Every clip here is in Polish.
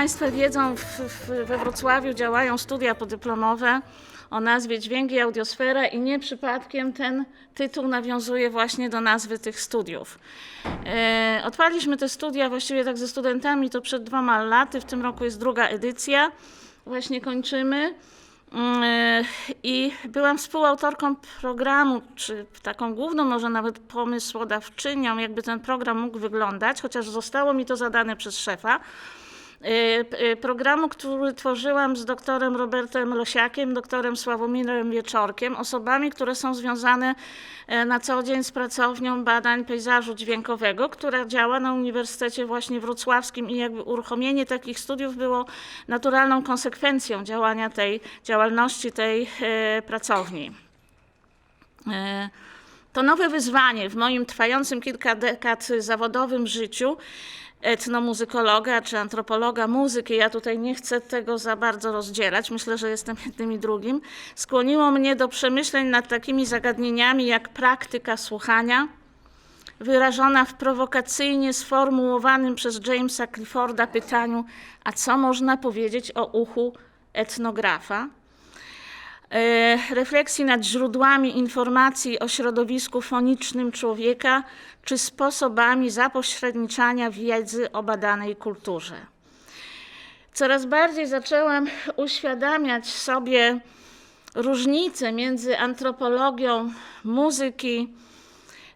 Państwa wiedzą, w, w, we Wrocławiu działają studia podyplomowe o nazwie Dźwięki Audiosfera i nie przypadkiem ten tytuł nawiązuje właśnie do nazwy tych studiów. E, Odpaliśmy te studia właściwie tak ze studentami to przed dwoma laty, w tym roku jest druga edycja, właśnie kończymy. E, I byłam współautorką programu, czy taką główną, może nawet pomysłodawczynią, jakby ten program mógł wyglądać, chociaż zostało mi to zadane przez szefa. Y, y, Programu, który tworzyłam z doktorem Robertem Losiakiem, doktorem Sławomirem Wieczorkiem, osobami, które są związane e, na co dzień z pracownią badań pejzażu dźwiękowego, która działa na Uniwersytecie właśnie Wrocławskim i jakby uruchomienie takich studiów było naturalną konsekwencją działania tej działalności tej e, pracowni. E, To nowe wyzwanie w moim trwającym kilka dekad zawodowym życiu etnomuzykologa czy antropologa muzyki, ja tutaj nie chcę tego za bardzo rozdzielać, myślę, że jestem jednym i drugim, skłoniło mnie do przemyśleń nad takimi zagadnieniami jak praktyka słuchania, wyrażona w prowokacyjnie sformułowanym przez Jamesa Clifforda pytaniu, a co można powiedzieć o uchu etnografa? E, refleksji nad źródłami informacji o środowisku fonicznym człowieka czy sposobami zapośredniczania wiedzy o badanej kulturze. Coraz bardziej zaczęłam uświadamiać sobie różnice między antropologią muzyki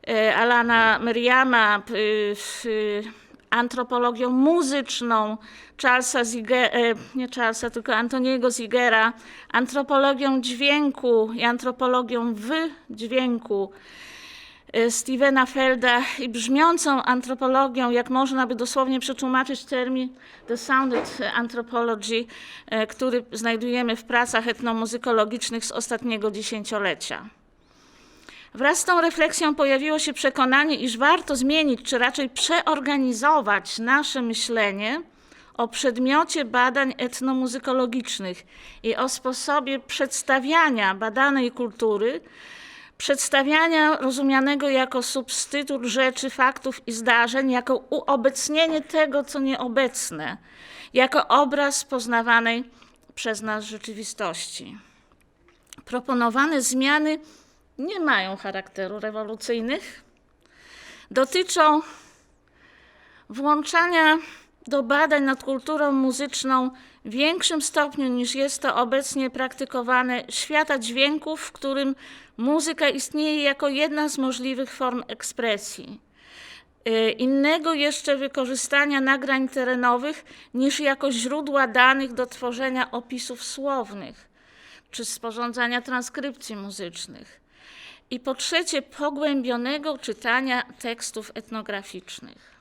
e, Alana Meriama, antropologią muzyczną Charlesa Ziegera, nie Charlesa, tylko Antoniego Zigera, antropologią dźwięku i antropologią w dźwięku e, Stevena Felda i brzmiącą antropologią, jak można by dosłownie przetłumaczyć termin The Sounded Anthropology, e, który znajdujemy w pracach etnomuzykologicznych z ostatniego dziesięciolecia. Wraz z tą refleksją pojawiło się przekonanie, iż warto zmienić, czy raczej przeorganizować nasze myślenie o przedmiocie badań etnomuzykologicznych i o sposobie przedstawiania badanej kultury, przedstawiania rozumianego jako substytut rzeczy, faktów i zdarzeń, jako uobecnienie tego, co nieobecne, jako obraz poznawanej przez nas rzeczywistości. Proponowane zmiany nie mają charakteru rewolucyjnych. Dotyczą włączania do badań nad kulturą muzyczną w większym stopniu niż jest to obecnie praktykowane świata dźwięków, w którym muzyka istnieje jako jedna z możliwych form ekspresji. Y, Innego jeszcze wykorzystania nagrań terenowych niż jako źródła danych do tworzenia opisów słownych czy sporządzania transkrypcji muzycznych. I po trzecie, pogłębionego czytania tekstów etnograficznych.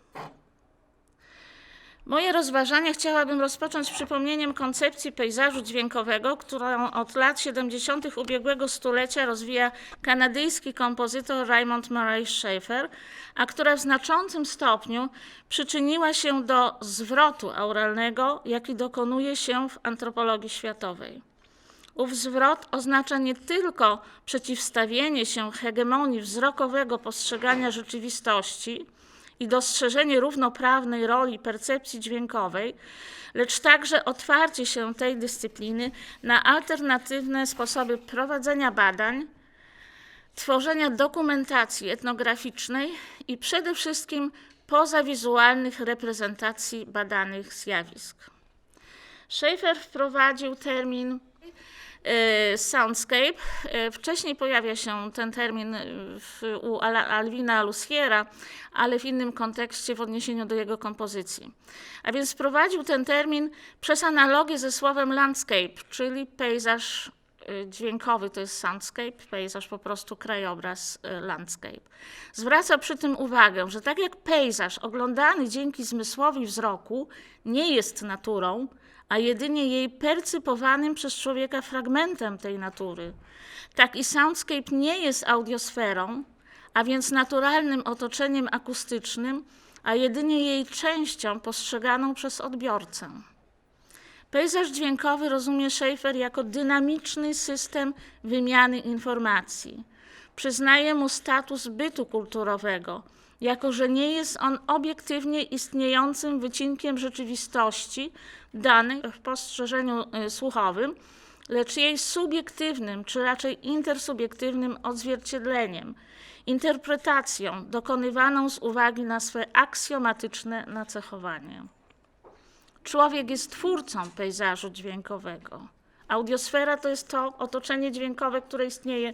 Moje rozważania chciałabym rozpocząć przypomnieniem koncepcji pejzażu dźwiękowego, którą od lat 70. ubiegłego stulecia rozwija kanadyjski kompozytor Raymond Murray Schaeffer, a która w znaczącym stopniu przyczyniła się do zwrotu auralnego, jaki dokonuje się w antropologii światowej. Ów zwrot oznacza nie tylko przeciwstawienie się hegemonii wzrokowego postrzegania rzeczywistości i dostrzeżenie równoprawnej roli percepcji dźwiękowej, lecz także otwarcie się tej dyscypliny na alternatywne sposoby prowadzenia badań, tworzenia dokumentacji etnograficznej i przede wszystkim pozawizualnych reprezentacji badanych zjawisk. Schaeffer wprowadził termin soundscape. E, Wcześniej pojawia się ten termin w, u Alwina Luciera, ale w innym kontekście w odniesieniu do jego kompozycji. A więc wprowadził ten termin przez analogię ze słowem landscape, czyli pejzaż dźwiękowy to jest soundscape, pejzaż po prostu krajobraz landscape. Zwraca przy tym uwagę, że tak jak pejzaż oglądany dzięki zmysłowi wzroku nie jest naturą, a jedynie jej percypowanym przez człowieka fragmentem tej natury. Tak i soundscape nie jest audiosferą, a więc naturalnym otoczeniem akustycznym, a jedynie jej częścią postrzeganą przez odbiorcę. Pejzaż dźwiękowy rozumie Schaeffer jako dynamiczny system wymiany informacji. Przyznaje mu status bytu kulturowego, jako że nie jest on obiektywnie istniejącym wycinkiem rzeczywistości danej w postrzeżeniu y, słuchowym, lecz jej subiektywnym, czy raczej intersubiektywnym odzwierciedleniem, interpretacją dokonywaną z uwagi na swe aksjomatyczne nacechowanie. Człowiek jest twórcą pejzażu dźwiękowego. Audiosfera to jest to otoczenie dźwiękowe, które istnieje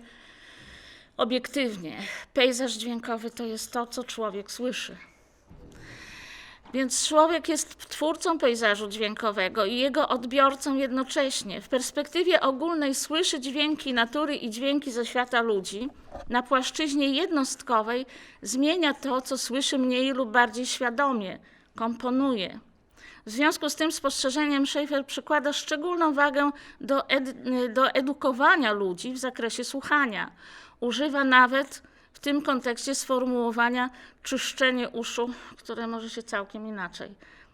obiektywnie. Pejzaż dźwiękowy to jest to, co człowiek słyszy. Więc człowiek jest twórcą pejzażu dźwiękowego i jego odbiorcą jednocześnie. W perspektywie ogólnej słyszy dźwięki natury i dźwięki ze świata ludzi. Na płaszczyźnie jednostkowej zmienia to, co słyszy mniej lub bardziej świadomie, komponuje. W związku z tym spostrzeżeniem Schaeffer przykłada szczególną wagę do, ed- do edukowania ludzi w zakresie słuchania. Używa nawet w tym kontekście sformułowania czyszczenie uszu, które może się całkiem inaczej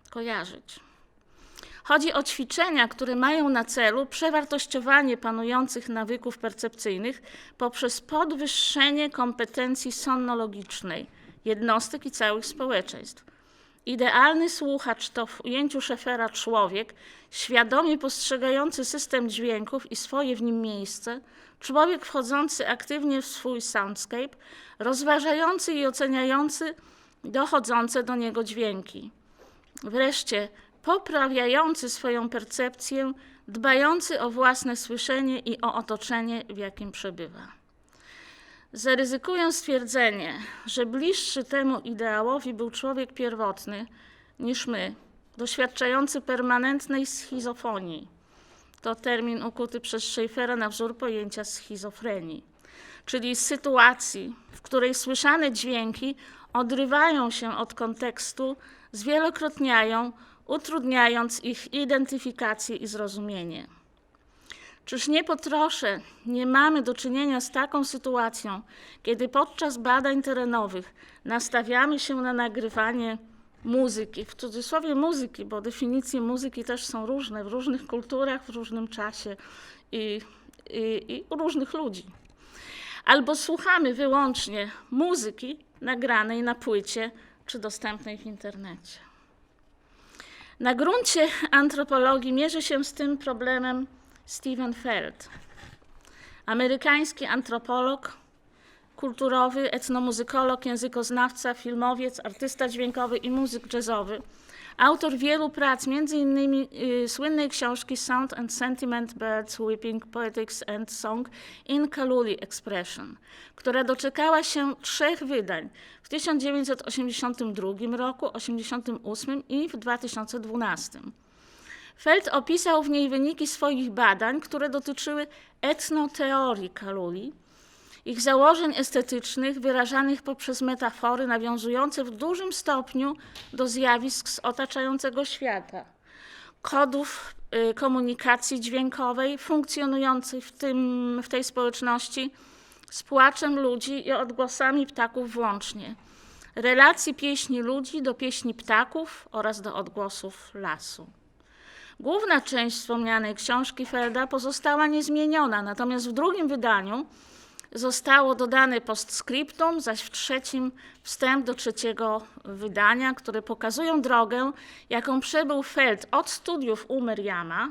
kojarzyć. Chodzi o ćwiczenia, które mają na celu przewartościowanie panujących nawyków percepcyjnych poprzez podwyższenie kompetencji sonnologicznej jednostek i całych społeczeństw. Idealny słuchacz to w ujęciu Szefera człowiek, świadomie postrzegający system dźwięków i swoje w nim miejsce, człowiek wchodzący aktywnie w swój soundscape, rozważający i oceniający dochodzące do niego dźwięki. Wreszcie poprawiający swoją percepcję, dbający o własne słyszenie i o otoczenie, w jakim przebywa. Zaryzykuję stwierdzenie, że bliższy temu ideałowi był człowiek pierwotny niż my, doświadczający permanentnej schizofonii. To termin ukuty przez Schaeffera na wzór pojęcia schizofrenii, czyli sytuacji, w której słyszane dźwięki odrywają się od kontekstu, zwielokrotniają, utrudniając ich identyfikację i zrozumienie. Czyż nie po trosze nie mamy do czynienia z taką sytuacją, kiedy podczas badań terenowych nastawiamy się na nagrywanie muzyki, w cudzysłowie muzyki, bo definicje muzyki też są różne w różnych kulturach, w różnym czasie i, i, i u różnych ludzi. Albo słuchamy wyłącznie muzyki nagranej na płycie czy dostępnej w internecie. Na gruncie antropologii mierzy się z tym problemem Stephen Feld, amerykański antropolog, kulturowy, etnomuzykolog, językoznawca, filmowiec, artysta dźwiękowy i muzyk jazzowy. Autor wielu prac, m.in. Y, słynnej książki Sound and Sentiment Birds Weeping Poetics and Song in Kaluli Expression, która doczekała się trzech wydań w 1982 roku, 1988 i w 2012. Feld opisał w niej wyniki swoich badań, które dotyczyły etnoteorii Kaluli, ich założeń estetycznych wyrażanych poprzez metafory nawiązujące w dużym stopniu do zjawisk z otaczającego świata, kodów y, komunikacji dźwiękowej funkcjonujących w, tym, w tej społeczności z płaczem ludzi i odgłosami ptaków włącznie, relacji pieśni ludzi do pieśni ptaków oraz do odgłosów lasu. Główna część wspomnianej książki Felda pozostała niezmieniona, natomiast w drugim wydaniu zostało dodane postscriptum, zaś w trzecim wstęp do trzeciego wydania, które pokazują drogę, jaką przebył Feld od studiów u Meriama,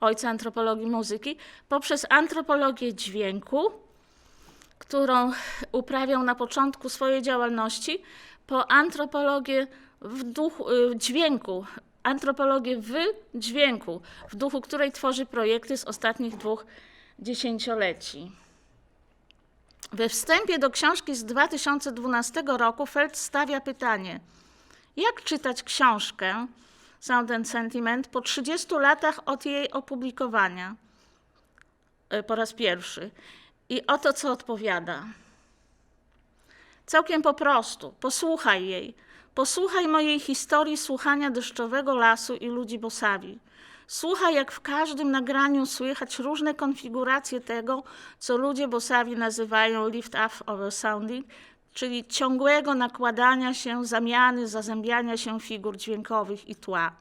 ojca antropologii muzyki, poprzez antropologię dźwięku, którą uprawiał na początku swojej działalności, po antropologię w duchu, w dźwięku, antropologię w dźwięku, w duchu której tworzy projekty z ostatnich dwóch dziesięcioleci. We wstępie do książki z 2012 roku Feld stawia pytanie: jak czytać książkę Sound and Sentiment po 30 latach od jej opublikowania e, po raz pierwszy? I oto co odpowiada. Całkiem po prostu, posłuchaj jej. Posłuchaj mojej historii słuchania deszczowego lasu i ludzi bosawi. Słuchaj, jak w każdym nagraniu słychać różne konfiguracje tego, co ludzie bosawi nazywają lift up over sounding, czyli ciągłego nakładania się, zamiany, zazębiania się figur dźwiękowych i tła.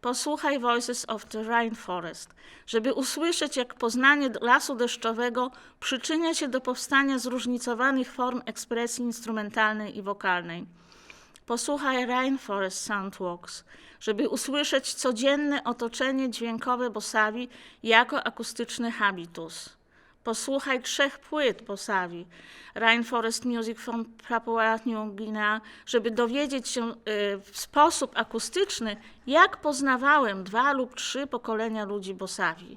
Posłuchaj Voices of the Rainforest, żeby usłyszeć, jak poznanie lasu deszczowego przyczynia się do powstania zróżnicowanych form ekspresji instrumentalnej i wokalnej. Posłuchaj Rainforest Soundwalks, żeby usłyszeć codzienne otoczenie dźwiękowe Bosawi jako akustyczny habitus. Posłuchaj trzech płyt Bosawi, Rainforest Music from Papua New Guinea, żeby dowiedzieć się y, w sposób akustyczny, jak poznawałem dwa lub trzy pokolenia ludzi Bosawi.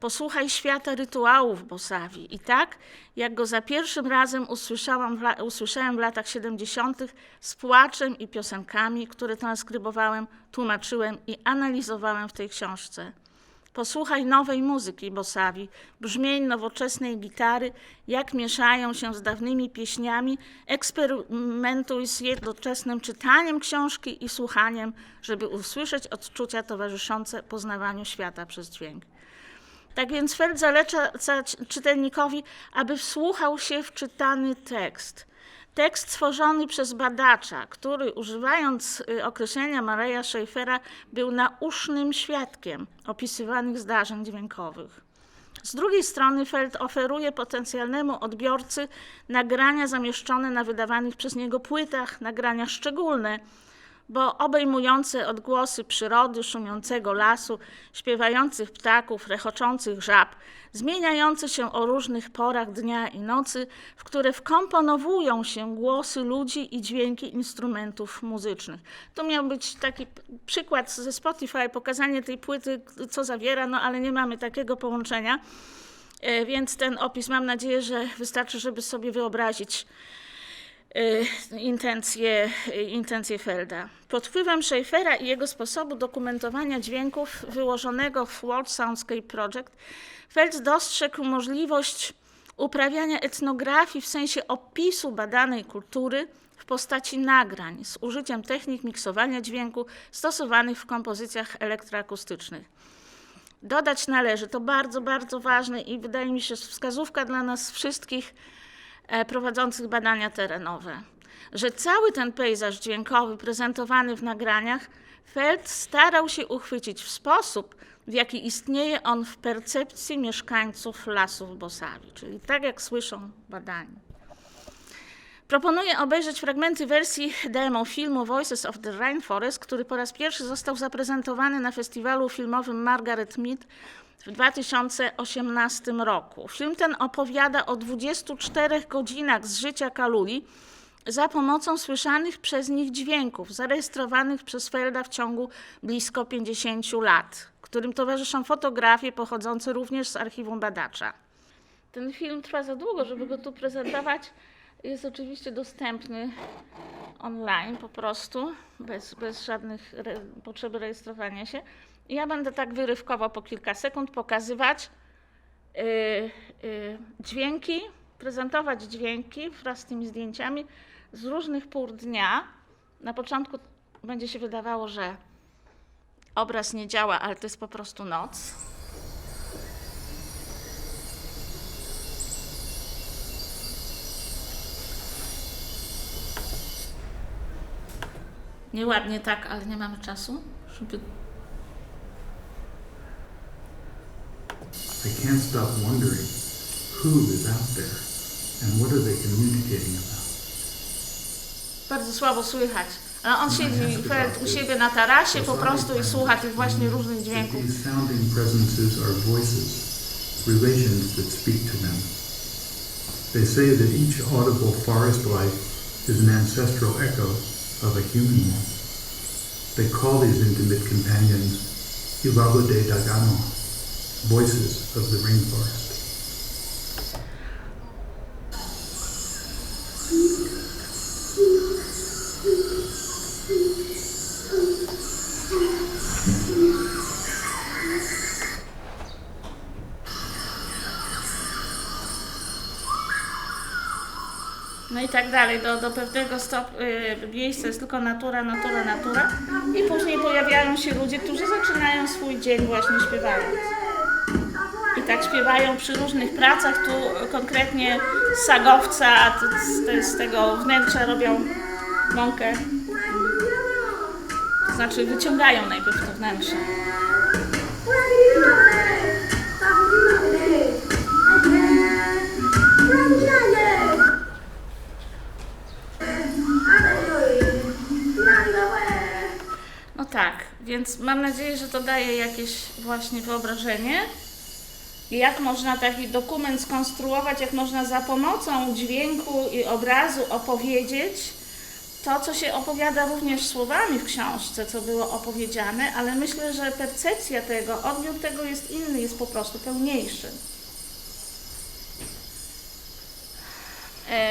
Posłuchaj świata rytuałów Bosawi. I tak, jak go za pierwszym razem usłyszałam usłyszałem w latach 70. z płaczem i piosenkami, które transkrybowałem, tłumaczyłem i analizowałem w tej książce. Posłuchaj nowej muzyki Bosawi, brzmień nowoczesnej gitary, jak mieszają się z dawnymi pieśniami, eksperymentuj z jednoczesnym czytaniem książki i słuchaniem, żeby usłyszeć odczucia towarzyszące poznawaniu świata przez dźwięk. Tak więc Feld zaleca ca- czytelnikowi, aby wsłuchał się w czytany tekst. Tekst stworzony przez badacza, który używając y, określenia Mareja Schaeffera był nausznym świadkiem opisywanych zdarzeń dźwiękowych. Z drugiej strony Feld oferuje potencjalnemu odbiorcy nagrania zamieszczone na wydawanych przez niego płytach, nagrania szczególne, bo obejmujące odgłosy przyrody, szumiącego lasu, śpiewających ptaków, rechoczących żab, zmieniające się o różnych porach dnia i nocy, w które wkomponowują się głosy ludzi i dźwięki instrumentów muzycznych. To miał być taki przykład ze Spotify, pokazanie tej płyty, co zawiera, no ale nie mamy takiego połączenia. E, Więc ten opis mam nadzieję, że wystarczy, żeby sobie wyobrazić intencje, y, intencje Felda. Pod wpływem Schaeffera i jego sposobu dokumentowania dźwięków wyłożonego w World Soundscape Project, Feld dostrzegł możliwość uprawiania etnografii w sensie opisu badanej kultury w postaci nagrań z użyciem technik miksowania dźwięku stosowanych w kompozycjach elektroakustycznych. Dodać należy, to bardzo, bardzo ważne i wydaje mi się wskazówka dla nas wszystkich prowadzących badania terenowe, że cały ten pejzaż dźwiękowy prezentowany w nagraniach Feld starał się uchwycić w sposób, w jaki istnieje on w percepcji mieszkańców lasów Bosawi, czyli tak jak słyszą badani. Proponuję obejrzeć fragmenty wersji demo filmu Voices of the Rainforest, który po raz pierwszy został zaprezentowany na festiwalu filmowym Margaret Mead w 2018 roku. Film ten opowiada o 24 godzinach z życia Kaluli za pomocą słyszanych przez nich dźwięków, zarejestrowanych przez Felda w ciągu blisko 50 lat, którym towarzyszą fotografie pochodzące również z archiwum badacza. Ten film trwa za długo, żeby go tu prezentować. Jest oczywiście dostępny online po prostu, bez, bez żadnych re, potrzeby rejestrowania się. Ja będę tak wyrywkowo po kilka sekund pokazywać y, y, dźwięki, prezentować dźwięki wraz z tymi zdjęciami z różnych pór dnia. Na początku będzie się wydawało, że obraz nie działa, ale to jest po prostu noc. Nieładnie tak, ale nie mamy czasu, żeby I can't stop wondering who is out there and what are they communicating about. Bardzo słabo słychać. On siedzi u siebie na tarasie po prostu i słucha tych właśnie różnych dźwięków. these sounding presences are voices, relations that speak to them. They say that each audible forest life is an ancestral echo of a human one. They call these intimate companions Ilago de Dagano, voices of the rainforest. No i tak dalej. Do, do pewnego stop, y, miejsca jest tylko natura, natura, natura. I później pojawiają się ludzie, którzy zaczynają swój dzień właśnie śpiewając. Tak śpiewają przy różnych pracach. Tu konkretnie z sagowca, to, z- to z tego wnętrza robią mąkę. znaczy wyciągają najpierw to wnętrze. No tak, więc mam nadzieję, że to daje jakieś właśnie wyobrażenie. Jak można taki dokument skonstruować, jak można za pomocą dźwięku i obrazu opowiedzieć to, co się opowiada również słowami w książce, co było opowiedziane, ale myślę, że percepcja tego, odbiór tego jest inny, jest po prostu pełniejszy.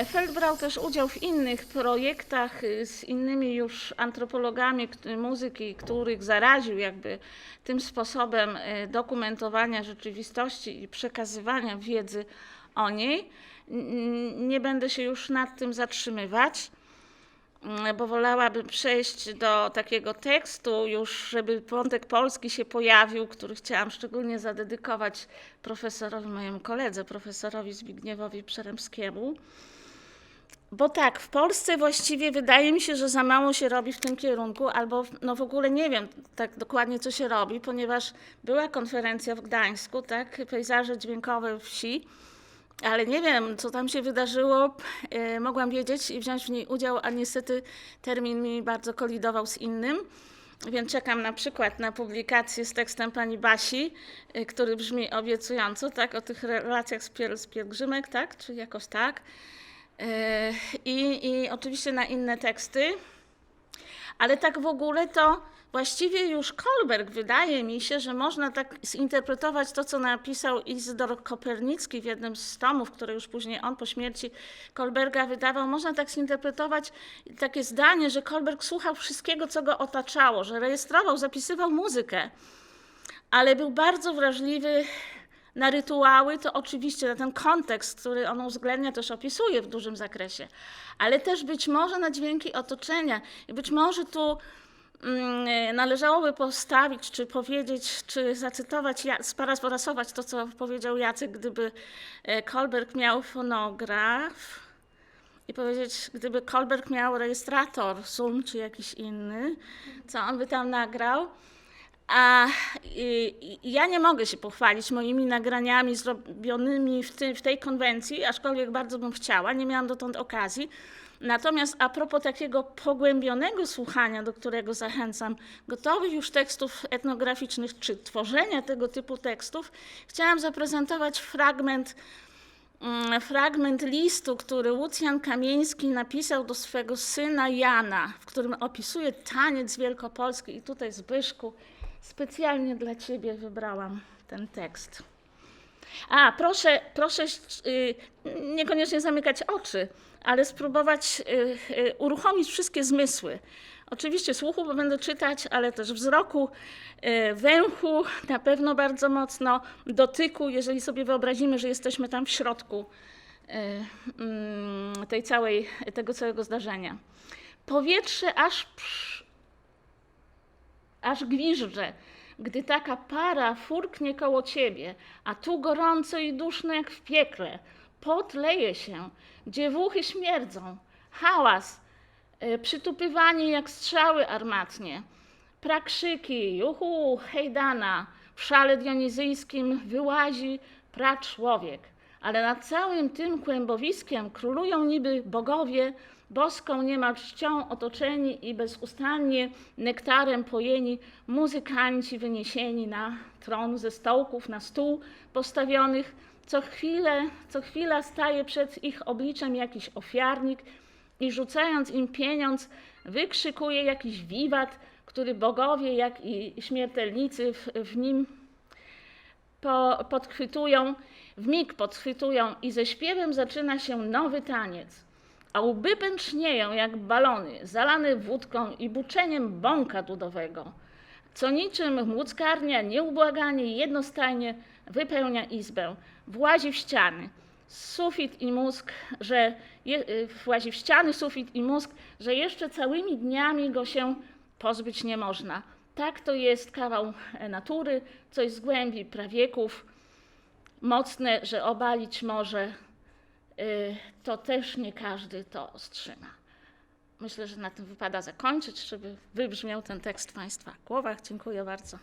Feld brał też udział w innych projektach y, z innymi już antropologami muzyki, których zaraził jakby tym sposobem e, dokumentowania rzeczywistości i przekazywania wiedzy o niej. Nie będę się już nad tym zatrzymywać, bo wolałabym przejść do takiego tekstu, już żeby wątek polski się pojawił, który chciałam szczególnie zadedykować profesorowi, mojemu koledze, profesorowi Zbigniewowi Przeremskiemu. Bo tak, w Polsce właściwie wydaje mi się, że za mało się robi w tym kierunku, albo no w ogóle nie wiem tak dokładnie, co się robi, ponieważ była konferencja w Gdańsku, tak, pejzaże dźwiękowe wsi, ale nie wiem, co tam się wydarzyło. E, mogłam wiedzieć i wziąć w niej udział, a niestety termin mi bardzo kolidował z innym. Więc czekam na przykład na publikację z tekstem pani Basi, y, który brzmi obiecująco, tak, o tych relacjach z, piel, z pielgrzymek, tak, czy jakoś tak. I, I oczywiście na inne teksty. Ale tak w ogóle to właściwie już Kolberg wydaje mi się, że można tak zinterpretować to, co napisał Izydor Kopernicki w jednym z tomów, które już później on po śmierci Kolberga wydawał. Można tak zinterpretować takie zdanie, że Kolberg słuchał wszystkiego, co go otaczało, że rejestrował, zapisywał muzykę, ale był bardzo wrażliwy na rytuały, to oczywiście na ten kontekst, który on uwzględnia, też opisuje w dużym zakresie, ale też być może na dźwięki otoczenia. I być może tu należałoby postawić, czy powiedzieć, czy zacytować, sparafrazować to, co powiedział Jacek, gdyby e, Kolberg miał fonograf i powiedzieć, gdyby Kolberg miał rejestrator Zoom czy jakiś inny, co on by tam nagrał. A i, i ja nie mogę się pochwalić moimi nagraniami zrobionymi w, ty, w tej konwencji, aczkolwiek bardzo bym chciała, nie miałam dotąd okazji. Natomiast a propos takiego pogłębionego słuchania, do którego zachęcam, gotowych już tekstów etnograficznych, czy tworzenia tego typu tekstów, chciałam zaprezentować fragment mm, fragment listu, który Łucjan Kamieński napisał do swego syna Jana, w którym opisuje taniec wielkopolski. I tutaj, Zbyszku, specjalnie dla Ciebie wybrałam ten tekst. A, proszę, proszę y, niekoniecznie zamykać oczy, ale spróbować y, y, uruchomić wszystkie zmysły. Oczywiście słuchu, bo będę czytać, ale też wzroku, y, węchu na pewno bardzo mocno, dotyku, jeżeli sobie wyobrazimy, że jesteśmy tam w środku mm, tej całej, tego całego zdarzenia. Powietrze aż aż gwiżdże, gdy taka para furknie koło ciebie, a tu gorąco i duszno jak w piekle. Pot leje się, dziewuchy śmierdzą, hałas, e, przytupywanie jak strzały armatnie, prakrzyki, juhu, hejdana, w szale dionizyjskim wyłazi praczłowiek. Ale nad całym tym kłębowiskiem królują niby bogowie, boską niemal czcią otoczeni i bezustannie nektarem pojeni muzykanci wyniesieni na tron ze stołków na stół postawionych. Co chwilę, co chwila staje przed ich obliczem jakiś ofiarnik i rzucając im pieniądz, wykrzykuje jakiś wiwat, który bogowie, jak i śmiertelnicy w, w nim po, podchwytują, w mig podchwytują i ze śpiewem zaczyna się nowy taniec. A łby pęcznieją jak balony, zalane wódką i buczeniem bąka dudowego, co niczym młódzkarnia nieubłaganie jednostajnie wypełnia izbę, włazi w ściany, sufit i mózg, że je, y, włazi w ściany, sufit i mózg, że jeszcze całymi dniami go się pozbyć nie można. Tak to jest kawał e, natury, coś z głębi prawieków, mocne, że obalić może, y, to też nie każdy to strzyma. myślę, że na tym wypada zakończyć, żeby wybrzmiał ten tekst w Państwa głowach. Dziękuję bardzo.